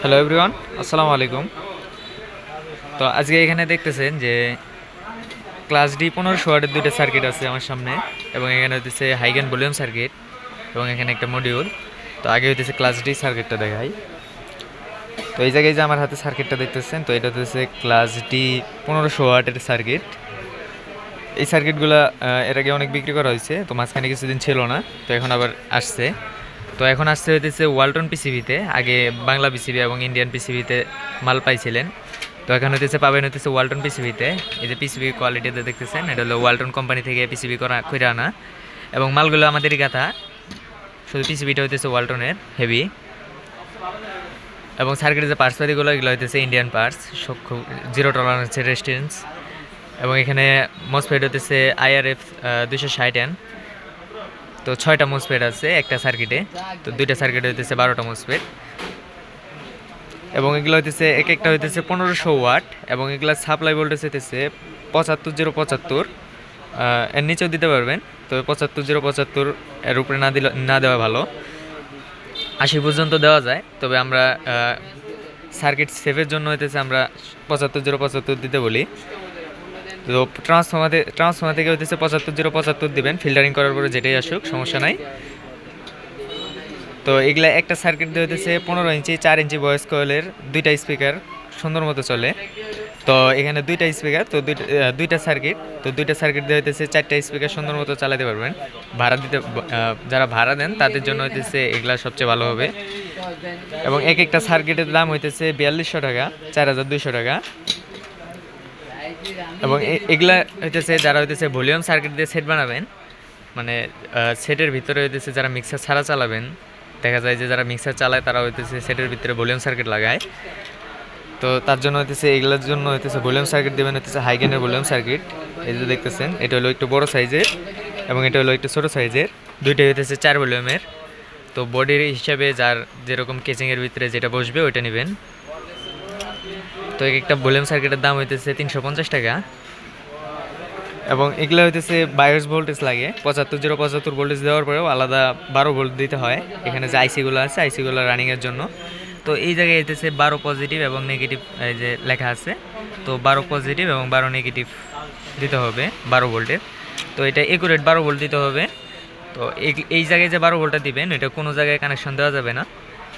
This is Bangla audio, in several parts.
হ্যালো এভরিওয়ান আসসালামু আলাইকুম তো আজকে এখানে দেখতেছেন যে ক্লাস ডি পনেরোশো ওয়ার্ডের দুইটা সার্কিট আছে আমার সামনে এবং এখানে হতেছে হাইগেন ভলিউম সার্কিট এবং এখানে একটা মডিউল তো আগে হইতেছে ক্লাস ডি সার্কিটটা দেখাই। তো এই জায়গায় যে আমার হাতে সার্কিটটা দেখতেছেন, তো এটা হতেছে ক্লাস ডি পনেরোশো ওয়ার্ডের সার্কিট এই সার্কিটগুলো এর আগে অনেক বিক্রি করা হয়েছে, তো মাঝখানে কিছুদিন ছিল না, তো এখন আবার আসছে। তো এখন আসতে হইতেছে ওয়ালটন পিসিবিতে আগে বাংলা পিসিবি এবং ইন্ডিয়ান পিসিবিতে মাল পাইছিলেন। তো এখন হইতেছে, পাবেন হইতেছে ওয়ালটন পিসিবিতে এই যে পিসিবি কোয়ালিটিতে দেখতেছেন, এটা হলো ওয়ালটন কোম্পানি থেকে পিসিবি করা করে আনা। এবং মালগুলো আমাদেরই গাথা। শুধু পিসিবিটা হইতেছে ওয়ালটনের হেভি এবং সার্কিটের যে পার্টসপাতিগুলো এগুলো হইতেছে ইন্ডিয়ান পার্টস জিরো টলারেন্সের রেস্টেন্স এবং এখানে মসফেট হতেছে আইআরএফ দুশো ষাট এন তো ছয়টা মোসপেড আছে একটা সার্কিটে। তো দুইটা সার্কিটে হইতেছে বারোটা মোসপেড এবং এগুলো হইতেছে, এক একটা হইতেছে পনেরোশো ওয়াট এবং এগুলো সাপ্লাই ভোল্টেজ হইতেছে পঁচাত্তর জিরো পঁচাত্তর। এর নিচেও দিতে পারবেন, তো পঁচাত্তর জিরো পঁচাত্তর এর উপরে না দিলে, না দেওয়া ভালো। আশি পর্যন্ত দেওয়া যায়, তবে আমরা সার্কিট সেফের জন্য হইতেছে আমরা পঁচাত্তর জিরো পঁচাত্তর দিতে বলি। তো ট্রান্সফর্মার ট্রান্সফর্মার থেকে হইতেছে পঁচাত্তর জিরো পঁচাত্তর দিবেন। ফিল্টারিং করার পরে যেটাই আসুক, সমস্যা নাই। তো এগুলা একটা সার্কিট দিয়ে হইতেছে পনেরো ইঞ্চি, চার ইঞ্চি ভয়েস কয়েলের দুইটা স্পিকার সুন্দর মতো চলে। তো এখানে দুইটা স্পিকার তো দুইটা দুইটা সার্কিট তো দুইটা সার্কিট দিয়ে হইতেছে চারটা স্পিকার সুন্দর মতো চালাতে পারবেন। ভাড়া দিতে যারা ভাড়া দেন, তাদের জন্য হইতেছে এগুলা সবচেয়ে ভালো হবে। এবং এক একটা সার্কিটের দাম হইতেছে বিয়াল্লিশশো টাকা, চার হাজার দুইশো টাকা। এবং এগুলা হইতেছে যারা হইতেছে ভলিউম সার্কিট দিয়ে সেট বানাবেন মানে সেটের ভিতরে হইতেছে যারা মিক্সার ছাড়া চালাবেন, দেখা যায় যে যারা মিক্সার চালায় তারা হইতেছে সেটের ভিতরে ভলিউম সার্কিট লাগায়। তো তার জন্য হইতেছে, এগুলোর জন্য হইতেছে ভলিউম সার্কিট দেবেন হইতেছে হাইগেনের ভলিউম সার্কিট। এই যে দেখতেছেন, এটা হলো একটু বড় সাইজের এবং এটা হলো একটু ছোটো সাইজের। দুইটাই হইতেছে চার ভলিউমের। তো বডির হিসাবে যার যেরকম কেচিংয়ের ভিতরে যেটা বসবে, ওইটা নেবেন। তো এক একটা ভলিউম সার্কিটের দাম হইতেছে তিনশো পঞ্চাশ টাকা। এবং এগুলো হইতেছে বায়োস ভোল্টেজ লাগে, পঁচাত্তর, জিরো পঁচাত্তর ভোল্টেজ দেওয়ার পরেও আলাদা বারো ভোল্ট দিতে হয়। এখানে যে আইসিগুলো আছে আইসিগুলো রানিংয়ের জন্য। তো এই জায়গায় হইতেছে বারো পজিটিভ এবং নেগেটিভ এই যে লেখা আছে। তো বারো পজিটিভ এবং বারো নেগেটিভ দিতে হবে, বারো ভোল্টের। তো এটা একুরেট বারো ভোল্ট দিতে হবে। তো এই- জায়গায় যে বারো ভোল্টটা দিবেন, এটা কোনো জায়গায় কানেকশন দেওয়া যাবে না।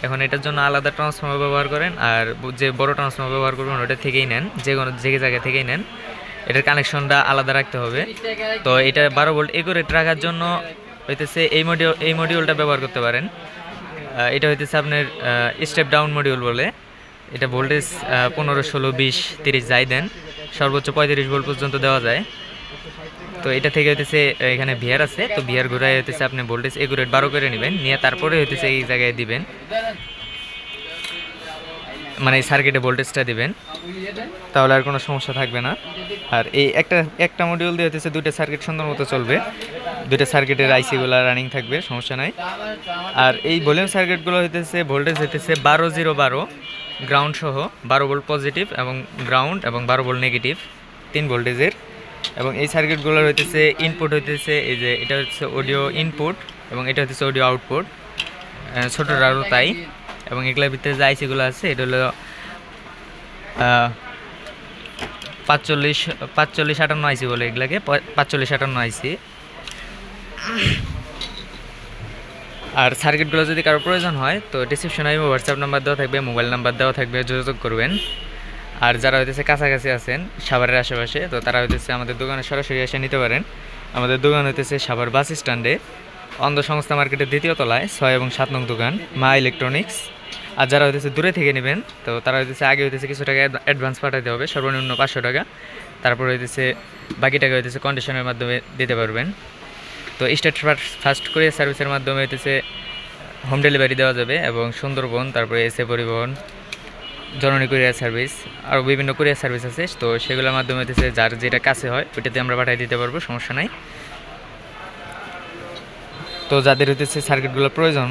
এখন এটার জন্য আলাদা ট্রান্সফর্মার ব্যবহার করেন আর যে বড় ট্রান্সফর্মার ব্যবহার করবেন ওটা থেকেই নেন, যে কোনো যে জায়গা থেকেই নেন। এটার কানেকশনটা আলাদা রাখতে হবে। তো এটা বারো ভোল্ট একুরেট রাখার জন্য হইতেছে এই মডিউল এই মডিউলটা ব্যবহার করতে পারেন। এটা হইতেছে আপনার স্টেপ ডাউন মডিউল বলে। এটা ভোল্টেজ পনেরো, ষোলো, বিশ, তিরিশ যাই দেন, সর্বোচ্চ পঁয়ত্রিশ ভোল্ট পর্যন্ত দেওয়া যায়। তো এটা থেকে হইতেছে এখানে ভিয়ার আছে। তো ভিয়ার ঘোরায় হইতেছে আপনি ভোল্টেজ একুরেট বারো করে নেবেন। নিয়ে তারপরে হইতেছে এই জায়গায় দিবেন। মানে এই সার্কিটে ভোল্টেজটা দিবেন। তাহলে আর কোনো সমস্যা থাকবে না। আর এই একটা একটা মডিউল দিয়ে হইতেছে দুইটা সার্কিট সুন্দর মতো চলবে। দুইটা সার্কিটের আইসিগুলো রানিং থাকবে, সমস্যা নাই। আর এই ভলিউম সার্কিটগুলো হইতেছে ভোল্টেজ হইতেছে বারো জিরো বারো। গ্রাউন্ড সহ বারো ভোল্ট পজিটিভ এবং গ্রাউন্ড এবং বারো ভোল্ট নেগেটিভ তিন ভোল্টেজের এবং এই সার্কিটগুলোর হইতেছে ইনপুট হইতেছে, এই যে এটা হচ্ছে অডিও ইনপুট এবং এটা হচ্ছে অডিও আউটপুট ছোটোটারও তাই। এবং এগুলোর ভিতরে যে আইসিগুলো আছে, এটা হলো পাঁচচল্লিশ পাঁচচল্লিশ আটান্ন আইসি বলে এগুলাকে পাঁচচল্লিশ আটান্ন আইসি। আর সার্কিটগুলো যদি কারও প্রয়োজন হয়, তো ডিসক্রিপশনে হোয়াটসঅ্যাপ নাম্বার দেওয়া থাকবে মোবাইল নাম্বার দেওয়া থাকবে, যোগাযোগ করবেন। আর যারা হইতেছে কাছাকাছি আছেন, সাভারের আশেপাশে, তো তারা হইতেছে আমাদের দোকানে সরাসরি এসে নিতে পারেন। আমাদের দোকান হইতেছে সাভার বাস স্ট্যান্ডে। অন্ধ সংস্থা মার্কেটের দ্বিতীয় তলায়, ছয় এবং সাত নং দোকান, মা ইলেকট্রনিক্স। আর যারা হইতেছে দূরে থেকে নেবেন, তো তারা হইতেছে আগে হইতেছে কিছু টাকা অ্যাডভান্স পাঠাতে হবে, সর্বনিম্ন পাঁচশো টাকা। তারপর হইতেছে বাকি টাকা হইতেছে কন্ডিশনের মাধ্যমে দিতে পারবেন। তো স্টেট ফার্স্ট করে সার্ভিসের মাধ্যমে হইতেছে হোম ডেলিভারি দেওয়া যাবে এবং সুন্দরবন, তারপরে এসে পরিবহন জননী কুরিয়ার সার্ভিস আরও বিভিন্ন কুরিয়ার সার্ভিস আছে, তো সেগুলোর মাধ্যমে হইতেছে যার যেটা কাছে হয় ওইটাতে আমরা পাঠিয়ে দিতে পারব, সমস্যা নাই। তো যাদের হইতেছে সার্কিটগুলো প্রয়োজন,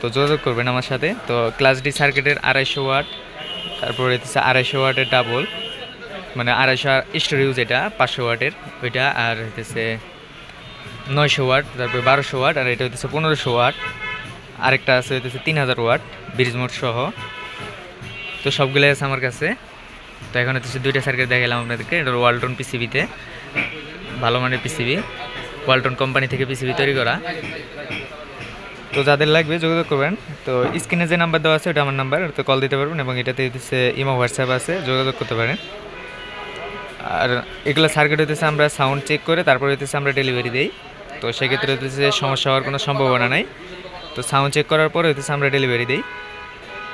তো যোগাযোগ করবেন আমার সাথে। তো ক্লাস ডি সার্কিটের আড়াইশো ওয়াট, তারপর হইতেছে আড়াইশো ওয়াটের ডাবল মানে আড়াইশো স্টোরিউ যেটা, পাঁচশো ওয়াটের ওইটা, আর হইতেছে নয়শো ওয়াট, তারপরে বারোশো ওয়াট, আর এটা হইতেছে পনেরোশো ওয়াট। আরেকটা আছে হইতেছে তিন হাজার ওয়াট, ব্রিজ মোড সহ। তো সবগুলো আছে আমার কাছে। তো এখন হচ্ছে দুইটা সার্কিট দেখালাম আপনাদেরকে। এটা ওয়ালটন পিসিবিতে ভালো মানের পিসিবি ওয়ালটন কোম্পানি থেকে পিসিবি তৈরি করা। তো যাদের লাগবে যোগাযোগ করবেন। তো স্ক্রিনে যে নাম্বার দেওয়া আছে, ওটা আমার নাম্বার তো কল দিতে পারবেন এবং এটাতে হচ্ছে ইমো হোয়াটসঅ্যাপ আছে। যোগাযোগ করতে পারেন। আর এগুলো সার্কিট হইতেছে আমরা সাউন্ড চেক করে, তারপর হইতেছে আমরা ডেলিভারি দিই। তো সেক্ষেত্রে হইতেছে সমস্যা হওয়ার কোনো সম্ভাবনা নাই। তো সাউন্ড চেক করার পর হইতেছে আমরা ডেলিভারি দিই।